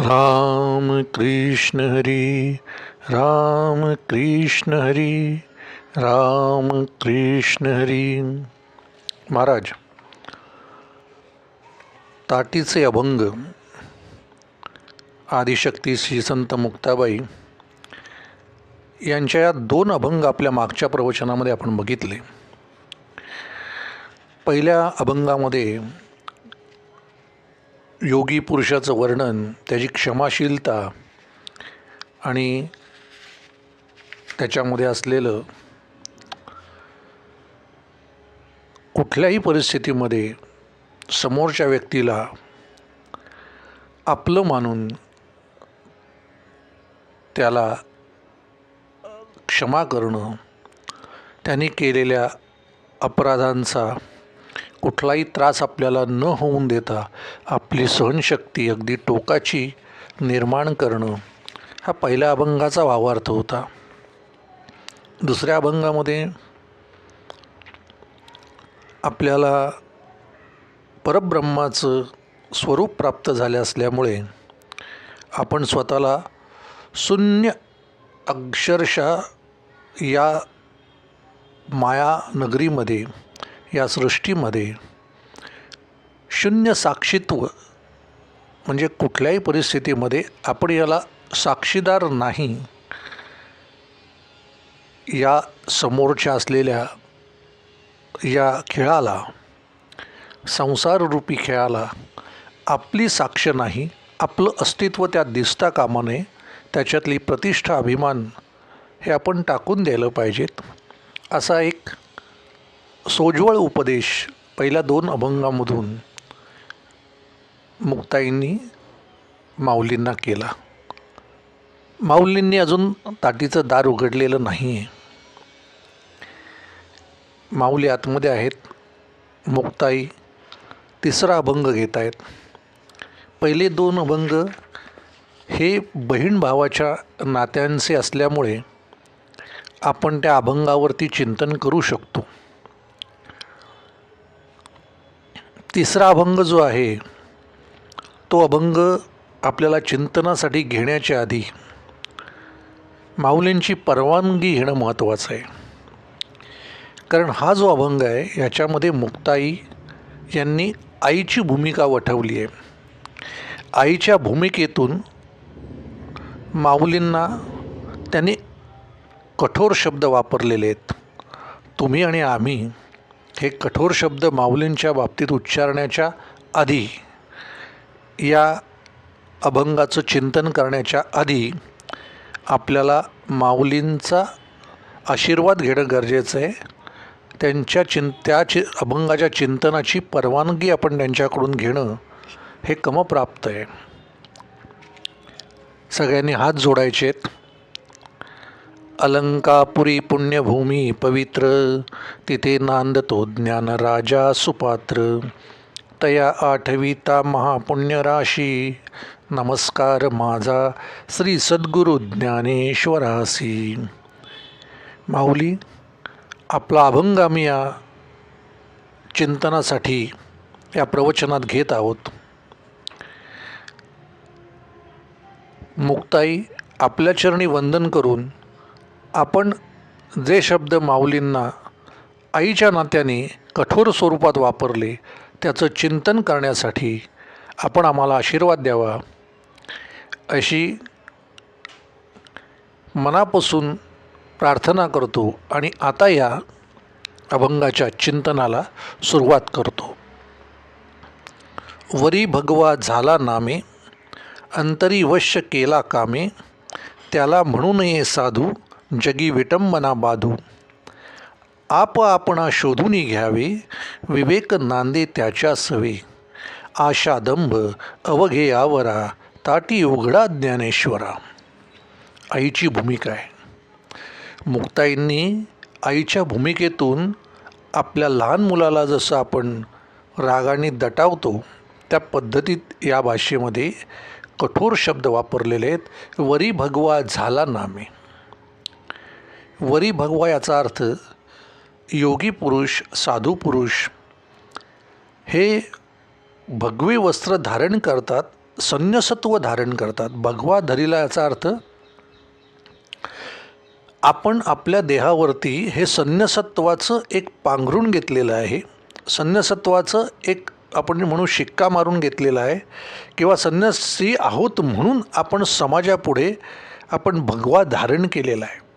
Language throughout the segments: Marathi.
राम कृष्ण हरी राम कृष्ण हरी राम कृष्ण हरी. महाराज ताटीचे अभंग आदिशक्ती श्री संत मुक्ताबाई यांच्या या दोन अभंग आपल्या मागच्या प्रवचनामध्ये आपण बघितले. पहिल्या अभंगामध्ये योगी पुरुषाचं वर्णन त्याची क्षमाशीलता आणि त्याच्यामध्ये असलेलं कुठल्याही परिस्थितीमध्ये समोरच्या व्यक्तीला आपलं मानून त्याला क्षमा करणं त्यांनी केलेल्या अपराधांचा कुठलाही त्रास आपल्याला न होऊन देता आपली सहनशक्ती अगदी टोकाची निर्माण करणं हा पहिल्या अभंगाचा भावार्थ होता. दुसऱ्या अभंगामध्ये आपल्याला परब्रह्माचं स्वरूप प्राप्त झाले असल्यामुळे आपण स्वतःला शून्य अक्षरशः या माया नगरीमध्ये या सृष्टीमध्ये शून्य साक्षीत्व म्हणजे कुठल्याही परिस्थितीमध्ये आपण याला साक्षीदार नाही. या समोरच्या असलेल्या या खेळाला संसाररूपी खेळाला आपली साक्ष नाही आपलं अस्तित्व त्यात दिसता कामा नये त्याच्यातली प्रतिष्ठा अभिमान हे आपण टाकून द्यायला पाहिजेत. असा एक सोज्वळ उपदेश पहिल्या दोन अभंगामधून मुक्ताईंनी माऊलींना केला. माऊलींनी अजून ताटीचं दार उघडलेलं नाही आहे माऊली आतमध्ये आहेत. मुक्ताई तिसरा अभंग घेत आहेत. पहिले दोन अभंग हे बहीण भावाच्या नात्यांचे असल्यामुळे आपण त्या अभंगावरती चिंतन करू शकतो. तिसरा अभंग जो आहे तो अभंग आपल्याला चिंतनासाठी घेण्याच्या आधी माऊलींची परवानगी घेणं महत्त्वाचं आहे. कारण हा जो अभंग आहे याच्यामध्ये मुक्ताई यांनी आईची भूमिका वठवली आहे. आईच्या भूमिकेतून माऊलींना त्यांनी कठोर शब्द वापरलेले आहेत. तुम्ही आणि आम्ही हे कठोर शब्द माऊलींच्या बाबतीत उच्चारण्याच्या आधी या अभंगाचं चिंतन करण्याच्या आधी आपल्याला माऊलींचा आशीर्वाद घेणं गरजेचं आहे. त्यांच्या चिं त्या चि अभंगाच्या चिंतनाची परवानगी आपण त्यांच्याकडून घेणं हे कमप्राप्त आहे. सगळ्यांनी हात जोडायचे आहेत अलंकापुरी पुण्यभूमी पवित्र तिथे नांदतो ज्ञानराजा सुपात्र. तया आठविता महापुण्यराशी नमस्कार माझा श्री सद्गुरु ज्ञानेश्वरासी. माऊली आपला अभंग आम्ही या चिंतनासाठी या प्रवचनात घेत आहोत. मुक्ताई आपल्या चरणी वंदन करून आपण जे शब्द माऊलींना आईच्या नात्याने कठोर स्वरूपात वापरले त्याचं चिंतन करण्यासाठी आपण आम्हाला आशीर्वाद द्यावा. अशी मनापासून प्रार्थना करतो आणि आता या अभंगाच्या चिंतनाला सुरुवात करतो. वरी भगवा झाला नामे अंतरी वश्य केला कामे त्याला म्हणू नये साधू जगी विटंबना बाधू. आप आपणा शोधून घ्यावे विवेक नांदे त्याच्या सवे. आशादंभ अवघे आवरा ताटी उघडा ज्ञानेश्वरा. आईची भूमिका आहे. मुक्ताईंनी आईच्या भूमिकेतून आपल्या लहान मुलाला जसं आपण रागाने दटावतो त्या पद्धतीत या भाषेमध्ये कठोर शब्द वापरलेले आहेत. वरी भगवा झाला नामे. वरी भगवा याचा अर्थ योगी पुरुष साधू पुरुष हे भगवे वस्त्र धारण करतात संन्यसत्व धारण करतात. भगवा धरीला याचा अर्थ आपण आपल्या देहावरती हे संन्यसत्वाचं एक पांघरून घेतलेलं आहे. संन्यसत्वाचं एक आपण म्हणू शिक्का मारून घेतलेला आहे किंवा संन्यासी आहोत म्हणून आपण समाजापुढे आपण भगवा धारण केलेला आहे.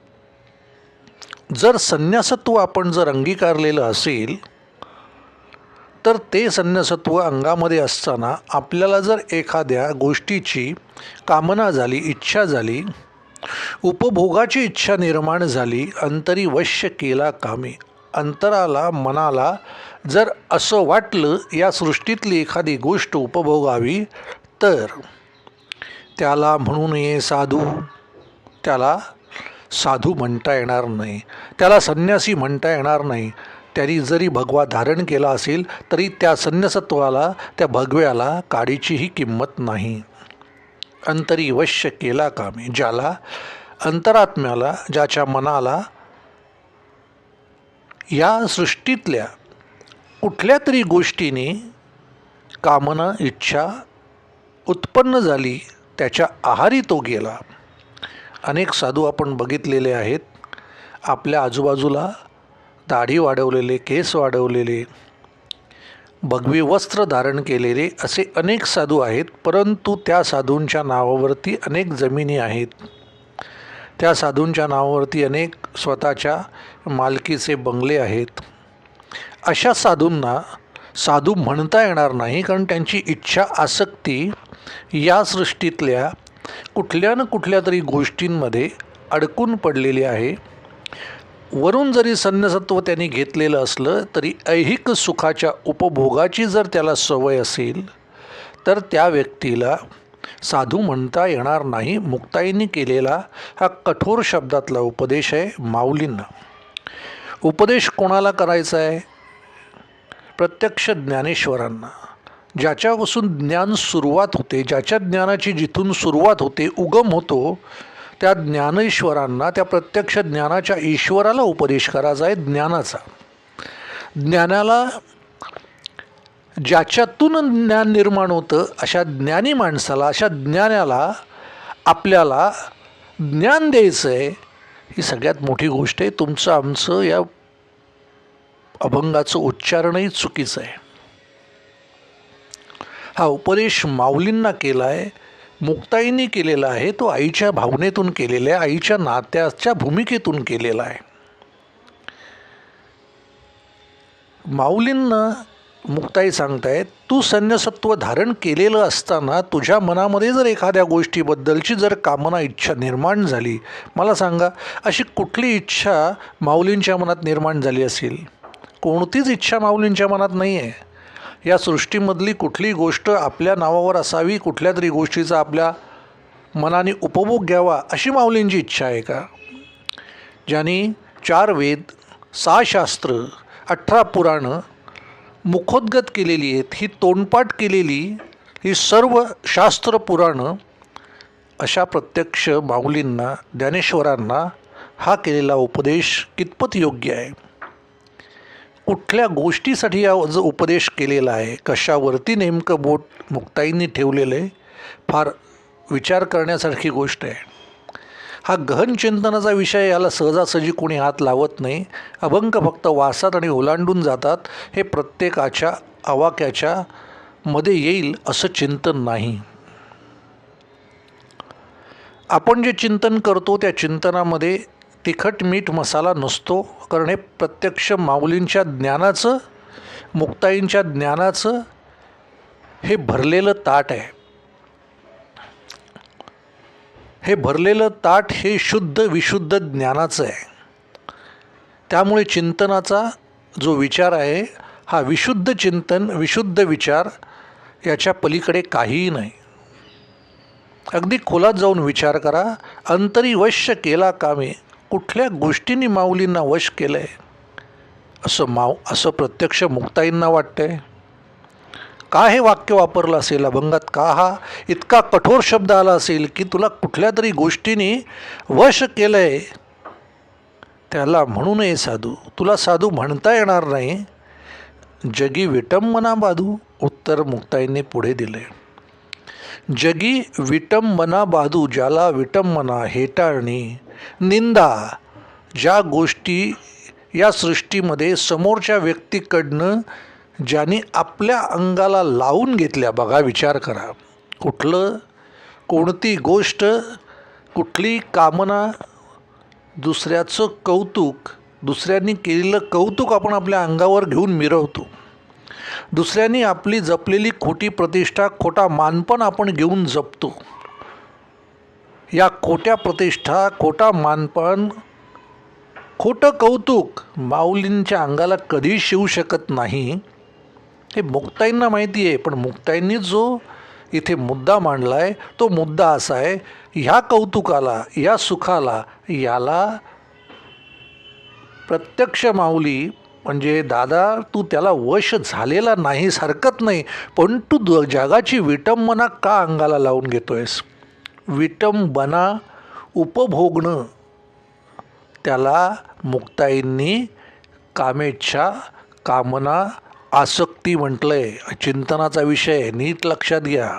जर संन्यासत्व आपण जर अंगीकारलेलं असेल तर ते संन्यासत्व अंगामध्ये असताना आपल्याला जर एखाद्या गोष्टीची कामना झाली इच्छा झाली उपभोगाची इच्छा निर्माण झाली अंतरी वश्य केला कामे अंतराला मनाला जर असं वाटलं या सृष्टीतली एखादी गोष्ट उपभोगावी तर त्याला म्हणू नये साधू त्याला साधू म्हणता येणार नाही. त्याला संन्यासी म्हणता येणार नाही. त्यांनी जरी भगवा धारण केला असेल तरी त्या संन्यासत्वाला त्या भगव्याला काडीचीही किंमत नाही. अंतरी वश्य केला कामे ज्याला अंतरात्म्याला ज्याच्या मनाला या सृष्टीतल्या कुठल्या तरी गोष्टीने कामना इच्छा उत्पन्न झाली त्याच्या आहारी तो गेला. अनेक साधू आपण बघितलेले आहेत. आपल्या आजूबाजूला दाढी वाढवलेले केस वाढवलेले भगवी वस्त्र धारण केलेले असे अनेक साधू आहेत. परंतु त्या साधूंच्या नावावरती अनेक जमिनी आहेत. त्या साधूंच्या नावावरती अनेक स्वतःच्या मालकीचे बंगले आहेत. अशा साधूंना साधू म्हणता येणार नाही कारण त्यांची इच्छा आसक्ती या सृष्टीतल्या कुठल्या ना कुठल्या तरी गोष्टींमध्ये अडकून पडलेली आहे. वरून जरी सन्यसत्व त्यांनी घेतलेलं असलं तरी ऐहिक सुखाच्या उपभोगाची जर त्याला सवय असेल तर त्या व्यक्तीला साधू म्हणता येणार नाही. मुक्ताईंनी केलेला हा कठोर शब्दातला उपदेश आहे माऊलींना. उपदेश कोणाला करायचा आहे? प्रत्यक्ष ज्ञानेश्वरांना. ज्याच्यापासून ज्ञान सुरुवात होते ज्याच्या ज्ञानाची जिथून सुरुवात होते उगम होतो त्या ज्ञानेश्वरांना त्या प्रत्यक्ष ज्ञानाच्या ईश्वराला उपदेश करायचा आहे ज्ञानाचा. ज्ञानाला ज्याच्यातून ज्ञान निर्माण होतं अशा ज्ञानी माणसाला अशा ज्ञानाला आपल्याला ज्ञान द्यायचं आहे ही सगळ्यात मोठी गोष्ट आहे. तुमचं आमचं या अभंगाचं उच्चारणही चुकीचं आहे. हा उपदेश माऊलींना केला आहे मुक्ताईंनी केलेला आहे तो आईच्या भावनेतून केलेला आहे आईच्या नात्याच्या भूमिकेतून केलेला आहे. माऊलींना मुक्ताई सांगतायत तू सैन्यसत्व धारण केलेलं असताना तुझ्या मनामध्ये जर एखाद्या गोष्टीबद्दलची जर कामना इच्छा निर्माण झाली मला सांगा अशी कुठली इच्छा माऊलींच्या मनात निर्माण झाली असेल? कोणतीच इच्छा माऊलींच्या मनात नाही आहे या सृष्टीमधली कुठली गोष्ट आपल्या नावावर असावी कुठल्या तरी गोष्टीचा आपल्या मनाने उपभोग घ्यावा अशी माऊलींची इच्छा आहे का? ज्यांनी चार वेद सहा शास्त्र अठरा पुराणं मुखोद्गत केलेली आहेत ही तोंडपाठ केलेली ही सर्व शास्त्र पुराणं अशा प्रत्यक्ष माऊलींना ज्ञानेश्वरांना हा केलेला उपदेश कितपत योग्य आहे? कुठल्या गोष्टीसाठी हा जो उपदेश केलेला आहे कशावरती नेमकं बोट मुक्ताईंनी ठेवलेलं आहे फार विचार करण्यासारखी गोष्ट आहे. हा गहन चिंतनाचा विषय याला सहजासहजी कोणी हात लावत नाही. अभंग फक्त वासात आणि ओलांडून जातात. हे प्रत्येकाच्या आवाक्याच्या मध्ये येईल असं चिंतन नाही. आपण जे चिंतन करतो त्या चिंतनामध्ये तिखट मीठ मसाला नसतो कारण हे प्रत्यक्ष माऊलींच्या ज्ञानाचं मुक्ताईंच्या ज्ञानाचं हे भरलेलं ताट आहे. हे भरलेलं ताट हे शुद्ध विशुद्ध ज्ञानाचं आहे. त्यामुळे चिंतनाचा जो विचार आहे हा विशुद्ध चिंतन विशुद्ध विचार याच्या पलीकडे काहीही नाही. अगदी खोलात जाऊन विचार करा अंतरी वश्य केला कामे कुठल्या गोष्टींनी माऊलींना वश केलं आहे असं माव असं प्रत्यक्ष मुक्ताईंना वाटतंय? का हे वाक्य वापरलं असेल अभंगात? का हा इतका कठोर शब्द आला असेल की तुला कुठल्या तरी गोष्टीने वश केलं आहे त्याला म्हणू नये साधू. तुला साधू म्हणता येणार नाही. जगी विटंबना बाधू उत्तर मुक्ताईंनी पुढे दिले जगी विटंबना बाधू ज्याला विटंबना हेटाळणी निंदा ज्या गोष्टी या सृष्टीमध्ये समोरच्या व्यक्तीकडनं ज्याने आपल्या अंगाला लावून घेतल्या बघा विचार करा. कुठलं कोणती गोष्ट कुठली कामना दुसऱ्याचं कौतुक दुसऱ्यांनी केलेलं कौतुक आपण आपल्या अंगावर घेऊन मिरवतो. दुसऱ्यांनी आपली जपलेली खोटी प्रतिष्ठा खोटा मानपण आपण घेऊन जपतो. या खोट्या प्रतिष्ठा खोटा मानपण खोटं कौतुक माऊलींच्या अंगाला कधी शिवू शकत नाही हे मुक्ताईंना माहिती आहे पण मुक्ताईंनी जो इथे मुद्दा मांडला आहे तो मुद्दा असा आहे ह्या कौतुकाला या सुखाला याला प्रत्यक्ष माऊली म्हणजे दादा तू त्याला वश झालेला नाहीस हरकत नाही पण तू द जगाची विटंबना का अंगाला लावून घेतोयस? विटंबना उपभोगणं. त्याला मुक्ताईंनी कामेच्छा कामना आसक्ती म्हटलं आहे चिंतनाचा विषय नीट लक्षात घ्या.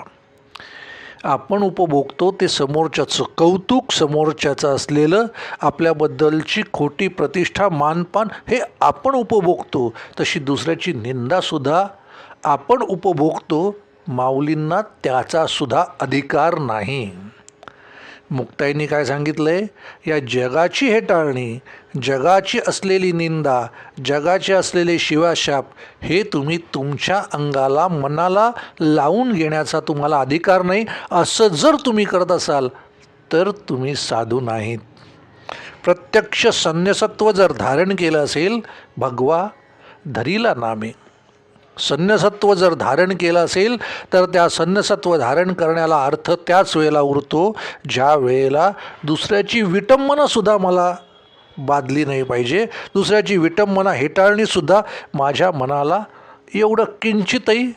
आपण उपभोगतो ते समोरच्याचं. कौतुक समोरच्याचं असलेलं आपल्याबद्दलची खोटी प्रतिष्ठा मानपान हे आपण उपभोगतो. तशी दुसऱ्याची निंदासुद्धा आपण उपभोगतो. माऊलींना त्याचासुद्धा अधिकार नाही. मुक्ताईंनी काय सांगितलं आहे या जगाची हे टाळणी जगाची असलेली निंदा जगाचे असलेले शिवाशाप हे तुम्ही तुमच्या अंगाला मनाला लावून घेण्याचा तुम्हाला अधिकार नाही. असं जर तुम्ही करत असाल तर तुम्ही साधू नाहीत. प्रत्यक्ष संन्यसत्व जर धारण केलं असेल भगवा धरीला नामे. सन्यसत्व जर धारण केलं असेल तर त्या सन्यसत्व धारण करण्याला अर्थ त्याच वेळेला उरतो ज्या वेळेला दुसऱ्याची विटंबनासुद्धा मला बाधली नाही पाहिजे. दुसऱ्याची विटंबना हेटाळणीसुद्धा माझ्या मनाला एवढं किंचितही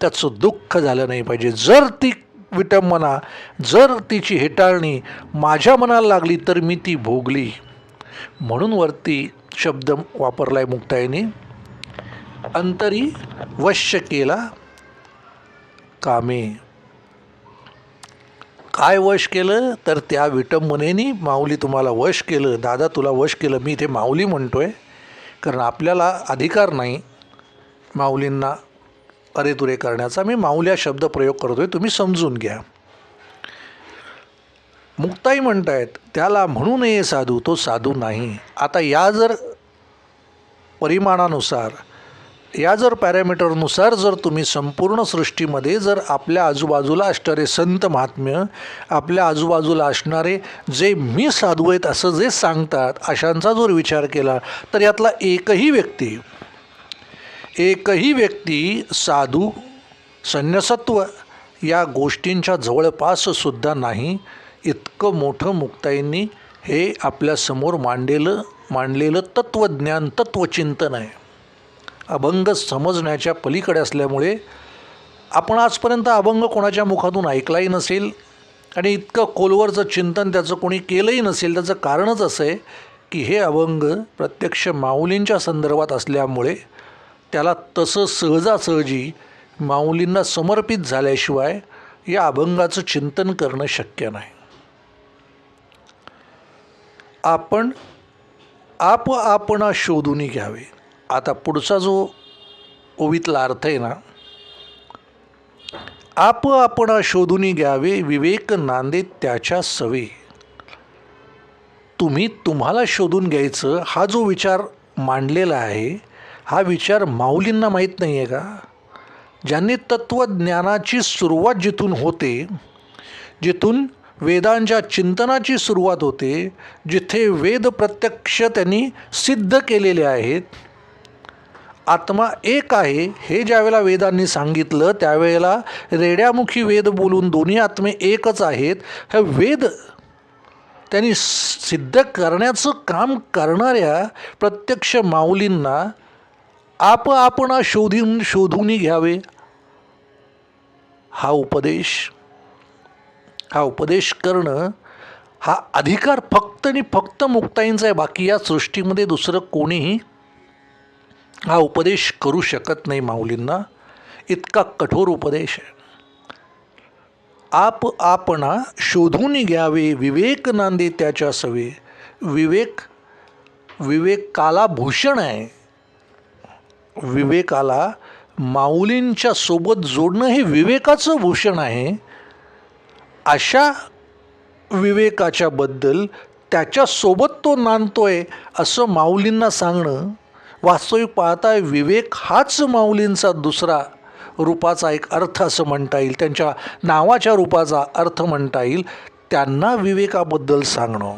त्याचं दुःख झालं नाही पाहिजे. जर ती विटंबना जर तिची हेटाळणी माझ्या मनाला लागली तर मी ती भोगली. म्हणून वरती शब्द वापरला आहे मुक्ताईने. अंतरी वश्य केला कामे. काय वश केलं? तर त्या विटंबनेनी माऊली तुम्हाला वश केलं. दादा तुला वश केलं. मी इथे माऊली म्हणतो आहे कारण आपल्याला अधिकार नाही माऊलींना अरेतुरे करण्याचा. मी माऊल्या शब्द प्रयोग करतो आहे तुम्ही समजून घ्या. मुक्ताई म्हणतायत त्याला म्हणू नये साधू. तो साधू नाही. आता या जर परिमाणानुसार या जर पॅरामीटरनुसार जर तुम्ही संपूर्ण सृष्टीमध्ये जर आपल्या आजूबाजूला असणारे संत महात्म्य आपल्या आजूबाजूला असणारे जे मी साधू आहेत असं जे सांगतात अशांचा जर विचार केला तर यातला एकही व्यक्ती एकही व्यक्ती साधू संन्यसत्व या गोष्टींच्या जवळपाससुद्धा नाही. इतकं मोठं मुक्ताईंनी हे आपल्यासमोर मांडलेलं मांडलेलं तत्त्वज्ञान तत्त्वचिंतन आहे. अभंग समजण्याच्या पलीकडे असल्यामुळे आपण आजपर्यंत अभंग कोणाच्या मुखातून ऐकलाही नसेल आणि इतकं खोलवरचं चिंतन त्याचं कोणी केलंही नसेल त्याचं कारणच असं आहे की हे अभंग प्रत्यक्ष माऊलींच्या संदर्भात असल्यामुळे त्याला तसं सहजासहजी माऊलींना समर्पित झाल्याशिवाय या अभंगाचं चिंतन करणं शक्य नाही. आपण आप आपणा शोधून घ्यावे. आता पुढचा जो ओवीतला अर्थ आहे ना आप आपण शोधून घ्यावे विवेक नांदे त्याच्या सवे. तुम्ही तुम्हाला शोधून घ्यायचं हा जो विचार मांडलेला आहे हा विचार माऊलींना माहीत नाही आहे का? ज्यांनी तत्त्वज्ञानाची सुरुवात जिथून होते जिथून वेदांच्या चिंतनाची सुरुवात होते जिथे वेद प्रत्यक्ष त्यांनी सिद्ध केलेले आहेत आत्मा एक आहे हे ज्यावेळेला वेदांनी सांगितलं त्यावेळेला रेड्यामुखी वेद बोलून दोन्ही आत्मे एकच आहेत. हे वेद त्यांनी सिद्ध करण्याचं काम करणाऱ्या प्रत्यक्ष माऊलींना आप आपणा शोधून शोधून घ्यावे. हा उपदेश हा उपदेश करणं हा अधिकार फक्त आणि फक्त मुक्ताईंचा आहे. बाकी या सृष्टीमध्ये दुसरं कोणीही हा उपदेश करू शकत नाही माऊलींना. इतका कठोर उपदेश आहे. आप आपणा शोधून घ्यावे विवेक नांदे त्याच्या सवे. विवेक विवेकाला भूषण आहे. विवेकाला माऊलींच्या सोबत जोडणं हे विवेकाचं भूषण आहे. अशा विवेकाच्याबद्दल त्याच्यासोबत तो नांदतोय असं माऊलींना सांगणं वास्तविक पाहता विवेक हाच माऊलींचा दुसरा रूपाचा एक अर्थ असं म्हणता येईल. त्यांच्या नावाच्या रूपाचा अर्थ म्हणता येईल. त्यांना विवेकाबद्दल सांगणं.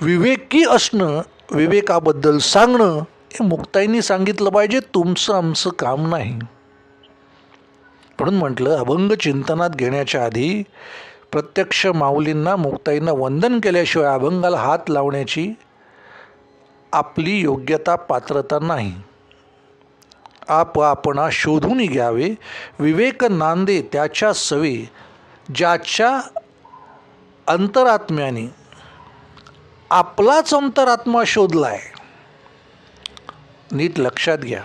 विवेकी असणं विवेकाबद्दल सांगणं हे मुक्ताईंनी सांगितलं पाहिजे. तुमचं आमचं काम नाही. म्हणून म्हटलं अभंग चिंतनात घेण्याच्या आधी प्रत्यक्ष माऊलींना मुक्ताईंना वंदन केल्याशिवाय अभंगाला हात लावण्याची आपली योग्यता पात्रता नाही. आप आपणा शोधून घ्यावे. विवेक नांदे त्याच्या सवे ज्याच्या अंतरात्म्याने आपलाच अंतरात्मा शोधला आहे नीट लक्षात घ्या.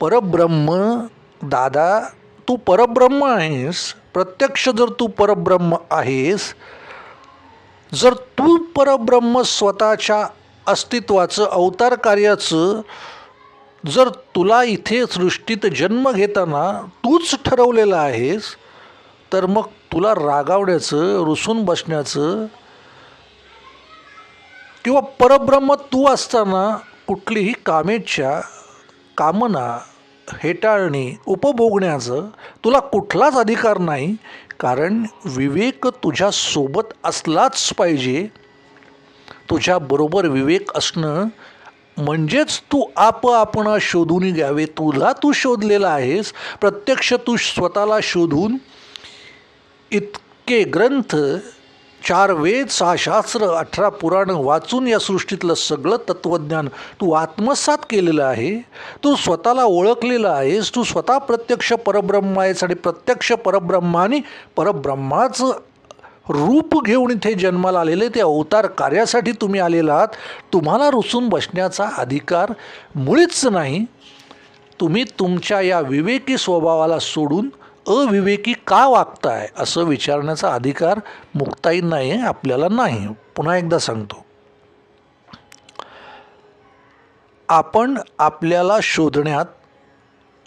परब्रह्म दादा तू परब्रह्म आहेस. प्रत्यक्ष जर तू परब्रह्म आहेस जर तू परब्रह्म स्वतःच्या अस्तित्वाचं अवतार कार्याचं जर तुला इथे सृष्टीत जन्म घेताना तूच ठरवलेलं आहेस तर मग तुला रागावण्याचं रुसून बसण्याचं किंवा परब्रह्म तू असताना कुठलीही कामेच्छा कामना हेटाळणी उपभोगण्याचं तुला कुठलाच अधिकार नाही कारण विवेक तुझ्यासोबत असलाच पाहिजे. तुझ्याबरोबर विवेक असणं म्हणजेच तू आप आपण शोधून घ्यावे. तुला तू शोधलेला आहेस. प्रत्यक्ष तू स्वतःला शोधून इतके ग्रंथ चार वेद सहा शास्त्र अठरा पुराणं वाचून या सृष्टीतलं सगळं तत्त्वज्ञान तू आत्मसात केलेलं आहे. तू स्वतःला ओळखलेलं आहेस. तू स्वतः प्रत्यक्ष परब्रह्म आहेस आणि प्रत्यक्ष परब्रह्माने परब्रह्माचं रूप घेऊन इथे जन्माला आलेले ते अवतार कार्यासाठी तुम्ही आलेला आहात. तुम्हाला रुसून बसण्याचा अधिकार मुळीच नाही. तुम्ही तुमच्या या विवेकी स्वभावाला सोडून अविवेकी का वागताय असं विचारण्याचा अधिकार मुक्ताई नाही आहे आपल्याला नाही. पुन्हा एकदा सांगतो. आपण आपल्याला शोधण्यात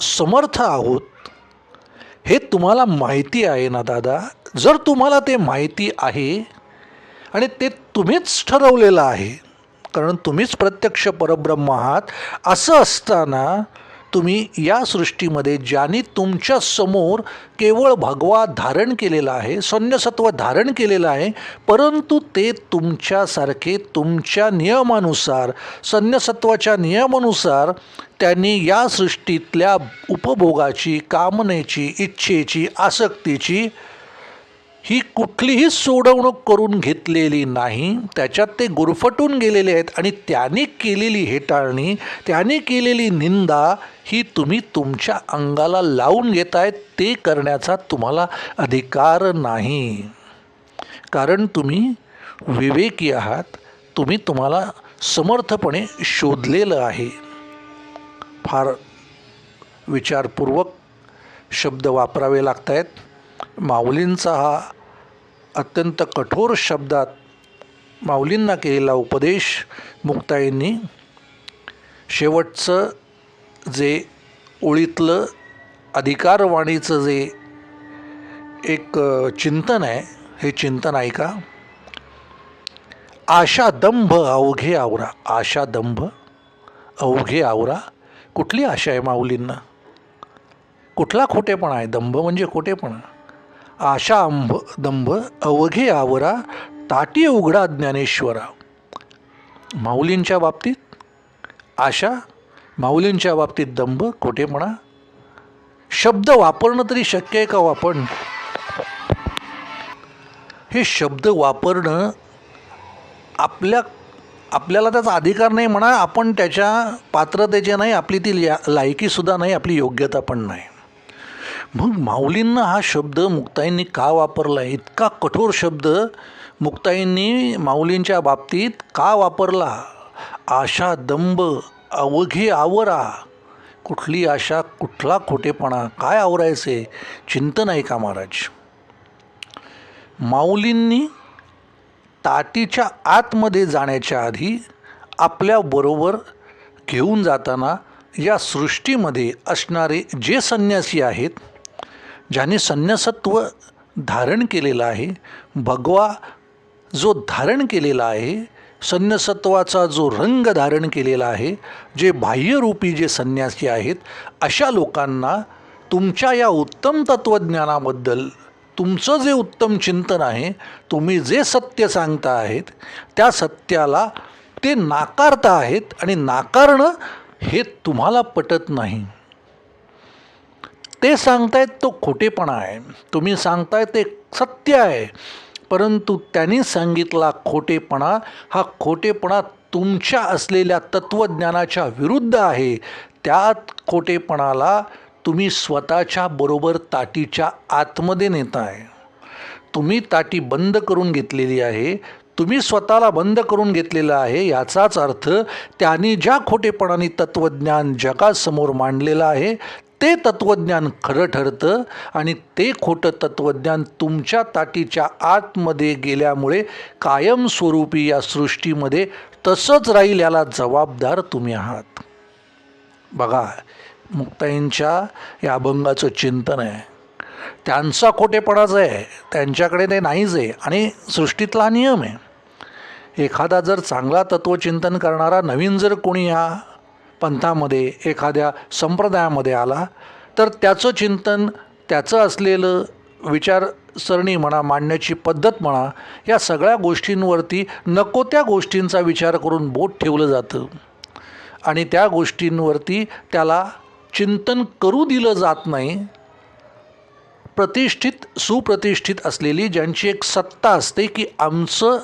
समर्थ आहोत. हे तुम्हाला माहिती आहे ना दादा? जर तुम्हाला ते माहिती आहे आणि ते तुम्हीच ठरवलेलं आहे कारण तुम्हीच प्रत्यक्ष परब्रह्म आहात असं असताना तुम्ही या सृष्टीमध्ये ज्याने तुमच्यासमोर केवळ भगवा धारण केलेला आहे सौन्यसत्व धारण केलेलं आहे परंतु ते तुमच्यासारखे तुमच्या नियमानुसार सन्यसत्वाच्या नियमानुसार त्यांनी या सृष्टीतल्या उपभोगाची कामनेची इच्छेची आसक्तीची ही कुठलीही सोडवणूक करून घेतलेली नाही त्याच्यात ते गुरफटून गेलेले आहेत आणि त्याने केलेली हेटाळणी त्याने केलेली निंदा ही तुम्ही तुमच्या अंगाला लावून घेताय ते करण्याचा तुम्हाला अधिकार नाही. कारण तुम्ही विवेकी आहात तुम्ही तुम्हाला समर्थपणे शोधलेलं आहे. फार विचारपूर्वक शब्द वापरावे लागत आहेत माऊलींचा हा अत्यंत कठोर शब्दात माऊलींना केलेला उपदेश मुक्ताईंनी शेवटचं जे ओळीतलं अधिकारवाणीचं जे एक चिंतन आहे हे चिंतन ऐका. आशा दंभ अवघे आवरा. आशा दंभ अवघे आवरा. कुठली आशा आहे माऊलींना? कुठला खोटेपणा आहे? दंभ म्हणजे खोटेपणा. आशा अंभ दंभ अवघे आवरा ताटी उघडा ज्ञानेश्वरा. माऊलींच्या बाबतीत आशा माऊलींच्या बाबतीत दंभ खोटेपणा. शब्द वापरणं तरी शक्य आहे का हो वापरणं हे शब्द वापरणं आपल्या आपल्याला त्याचा अधिकार नाही म्हणा आपण त्याच्या पात्रतेचे नाही आपली ती या लायकीसुद्धा नाही आपली योग्यता पण नाही. मग माऊलींना हा शब्द मुक्ताईंनी का वापरला? इतका कठोर शब्द मुक्ताईंनी माऊलींच्या बाबतीत का वापरला? आशा दंभ अवघे आवरा. कुठली आशा कुठला खोटेपणा? काय आवरायचे? चिंतन आहे का महाराज. माऊलींनी ताटीच्या आतमध्ये जाण्याच्या आधी आपल्याबरोबर घेऊन जाताना या सृष्टीमध्ये असणारे जे संन्यासी आहेत ज्याने संन्यासत्व धारण केलेलं आहे भगवा जो धारण केलेला आहे संन्यासत्वाचा जो रंग धारण केलेला आहे जे बाह्यरूपी जे संन्यासी आहेत अशा लोकांना तुमच्या या उत्तम तत्त्वज्ञानाबद्दल तुमचं जे उत्तम चिंतन आहे तुम्ही जे सत्य सांगता आहेत त्या सत्याला ते नाकारता आहेत आणि नाकारणं हे तुम्हाला पटत नाही. ते सांगतायत तो खोटेपणा आहे. तुम्ही सांगताय ते सत्य आहे. परंतु त्यांनी सांगितला खोटेपणा हा खोटेपणा तुमच्या असलेल्या तत्त्वज्ञानाच्या विरुद्ध आहे. त्या खोटेपणाला तुम्ही स्वतःच्या बरोबर ताटीच्या आतमध्ये नेताय. तुम्ही ताटी बंद करून घेतलेली आहे. तुम्ही स्वतःला बंद करून घेतलेलं आहे याचाच अर्थ त्यांनी ज्या खोटेपणाने तत्त्वज्ञान जगासमोर मांडलेलं आहे ते तत्त्वज्ञान खरं ठरतं आणि ते खोटं तत्त्वज्ञान तुमच्या ताटीच्या आतमध्ये गेल्यामुळे कायमस्वरूपी या सृष्टीमध्ये तसंच राहील याला जबाबदार तुम्ही आहात. बघा मुक्ताईंच्या या अभंगाचं चिंतन आहे. त्यांचा खोटेपणाच आहे त्यांच्याकडे ते नाहीच आहे आणि सृष्टीतला नियम आहे. एखादा जर चांगला तत्त्वचिंतन करणारा नवीन जर कोणी या पंथामध्ये एखाद्या संप्रदायामध्ये आला तर त्याचं चिंतन त्याचं असलेलं विचारसरणी म्हणा मांडण्याची पद्धत म्हणा या सगळ्या गोष्टींवरती नको त्या गोष्टींचा विचार करून बोट ठेवलं जातं. आणि त्या गोष्टींवरती त्याला चिंतन करू दिलं जात नाही. प्रतिष्ठित सुप्रतिष्ठित असलेली ज्यांची एक सत्ता असते की आमचं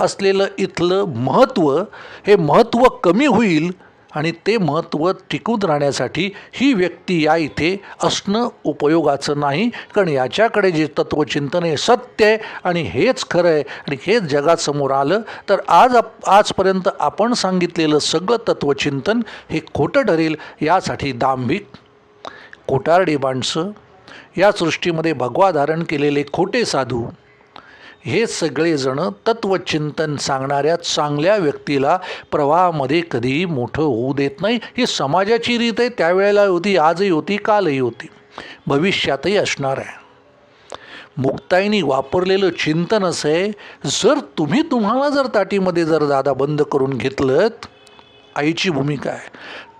असलेलं इथलं महत्त्व हे महत्त्व कमी होईल आणि ते महत्त्व टिकून राहण्यासाठी ही व्यक्ती या इथे असणं उपयोगाचं नाही. कारण याच्याकडे जे तत्त्वचिंतन आहे सत्य आहे आणि हेच खरं आहे आणि हेच जगासमोर आलं तर आज आप आजपर्यंत आपण सांगितलेलं सगळं तत्त्वचिंतन हे खोटं ठरेल यासाठी दांभिक कोटारडी माणसं या सृष्टीमध्ये भगवा धारण केलेले खोटे साधू हे सगळेजणं तत्वचिंतन सांगणाऱ्या चांगल्या व्यक्तीला प्रवाहामध्ये कधीही मोठं होऊ देत नाही. ही समाजाची रीत आहे. त्यावेळेला होती आजही होती कालही होती. भविष्यातही असणार आहे. मुक्ताईनी वापरलेलं चिंतन असं आहे जर तुम्ही तुम्हाला जर ताटीमध्ये जर दादा बंद करून घेतलं आईची भूमिका आहे.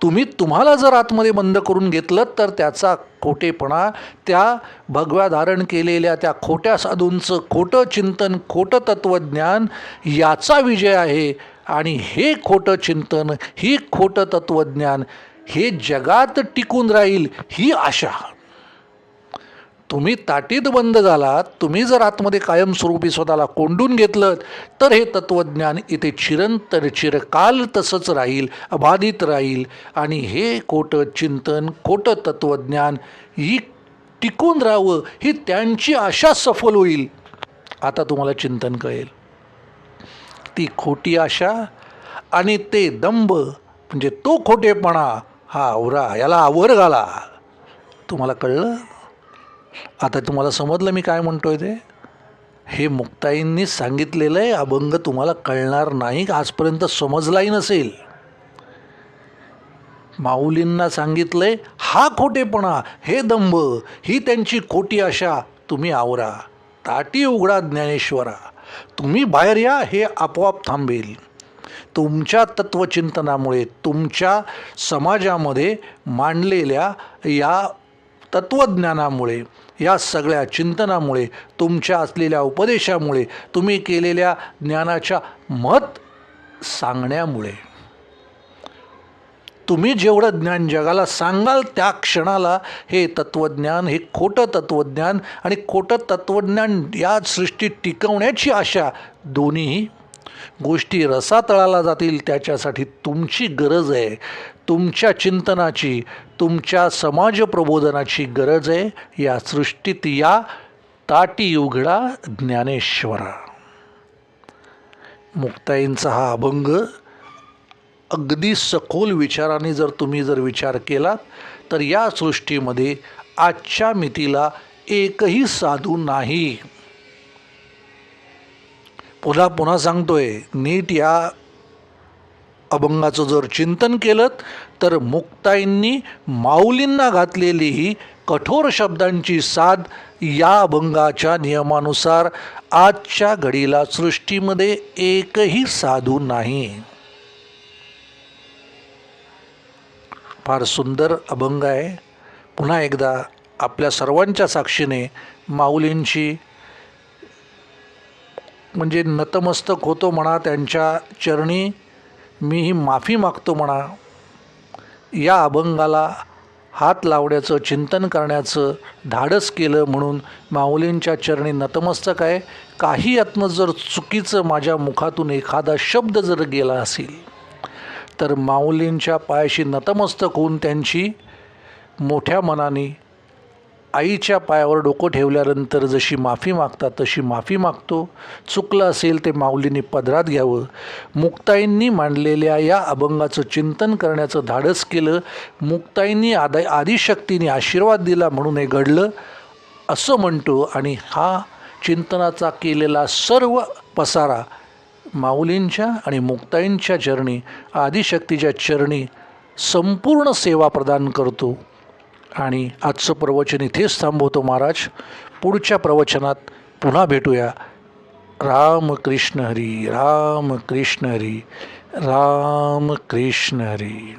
तुम्ही तुम्हाला जर आतमध्ये बंद करून घेतलं तर त्याचा खोटेपणा त्या भगव्या धारण केलेल्या त्या खोट्या साधूंचं खोटं चिंतन खोटं तत्त्वज्ञान याचा विजय आहे. आणि हे खोटं चिंतन ही खोटं तत्त्वज्ञान हे जगात टिकून राहील ही आशा. तुम्ही ताटीत बंद झालात तुम्ही जर आतमध्ये कायमस्वरूपी स्वतःला कोंडून घेतलं तर हे तत्त्वज्ञान इथे चिरंतर चिरकाल तसंच राहील अबाधित राहील. आणि हे खोटं चिंतन खोटं तत्त्वज्ञान ही टिकून राहावं ही त्यांची आशा सफल होईल. आता तुम्हाला चिंतन कळेल. ती खोटी आशा आणि ते दंभ म्हणजे तो खोटेपणा हा आवरा याला आवर घाला. तुम्हाला कळलं? आता तुम्हाला समजलं मी काय म्हणतोय ते? हे मुक्ताईंनी सांगितलेलं आहे अभंग तुम्हाला कळणार नाही आजपर्यंत समजलाही नसेल. माऊलींना सांगितलंय हा खोटेपणा हे दंभ ही त्यांची खोटी आशा तुम्ही आवरा. ताटी उघडा ज्ञानेश्वरा. तुम्ही बाहेर या हे आपोआप थांबेल. तुमच्या तत्त्वचिंतनामुळे तुमच्या समाजामध्ये मांडलेल्या या तत्त्वज्ञानामुळे या सगळ्या चिंतनामुळे तुमच्या असलेल्या उपदेशामुळे तुम्ही केलेल्या ज्ञानाच्या मत सांगण्यामुळे. तुम्ही जेवढं ज्ञान जगाला सांगाल त्या क्षणाला हे तत्त्वज्ञान हे खोटं तत्त्वज्ञान आणि खोटं तत्त्वज्ञान या सृष्टीत टिकवण्याची आशा दोन्हीही गोष्टी रसातळाला जातील त्याच्यासाठी तुमची गरज आहे. तुमच्या चिंतनाची तुमच्या समाज प्रबोधनाची गरज आहे. या सृष्टीत या ताटी उघडा ज्ञानेश्वरा. मुक्ताईंचा हा अभंग अगदी सखोल विचाराने जर तुम्ही जर विचार केलात तर या सृष्टीमध्ये आजच्या मितीला एकही साधू नाही. पुन्हा पुन्हा सांगतोय नीट या अभंगाचं जर चिंतन केलं तर मुक्ताईंनी माऊलींना घातलेली ही कठोर शब्दांची साध या अभंगाच्या नियमानुसार आजच्या घडीला सृष्टीमध्ये एकही साधू नाही. फार सुंदर अभंग आहे. पुन्हा एकदा आपल्या सर्वांच्या साक्षीने माऊलींची म्हणजे नतमस्तक होतो म्हणा त्यांच्या चरणी मी ही माफी मागतो म्हणा. या अभंगाला हात लावण्याचं चिंतन करण्याचं धाडस केलं म्हणून माऊलींच्या चरणी नतमस्तक आहे. काही यातनं जर चुकीचं माझ्या मुखातून एखादा शब्द जर गेला असेल तर माऊलींच्या पायाशी नतमस्तक होऊन त्यांची मोठ्या मनाने आईच्या पायावर डोकं ठेवल्यानंतर जशी माफी मागतात तशी माफी मागतो. चुकलं असेल ते माऊलीने पदरात घ्यावं. मुक्ताईंनी मांडलेल्या या अभंगाचं चिंतन करण्याचं धाडस केलं. मुक्ताईंनी आदा आदिशक्तीने आशीर्वाद दिला म्हणून हे घडलं. असं म्हणतो आणि हा चिंतनाचा केलेला सर्व पसारा माऊलींच्या आणि मुक्ताईंच्या चरणी आदिशक्तीच्या चरणी संपूर्ण सेवा प्रदान करतो. आणि आजचं प्रवचन इथेच थांबवतो महाराज. पुढच्या प्रवचनात पुन्हा भेटूया. राम कृष्ण हरी राम कृष्ण हरी राम कृष्ण हरी.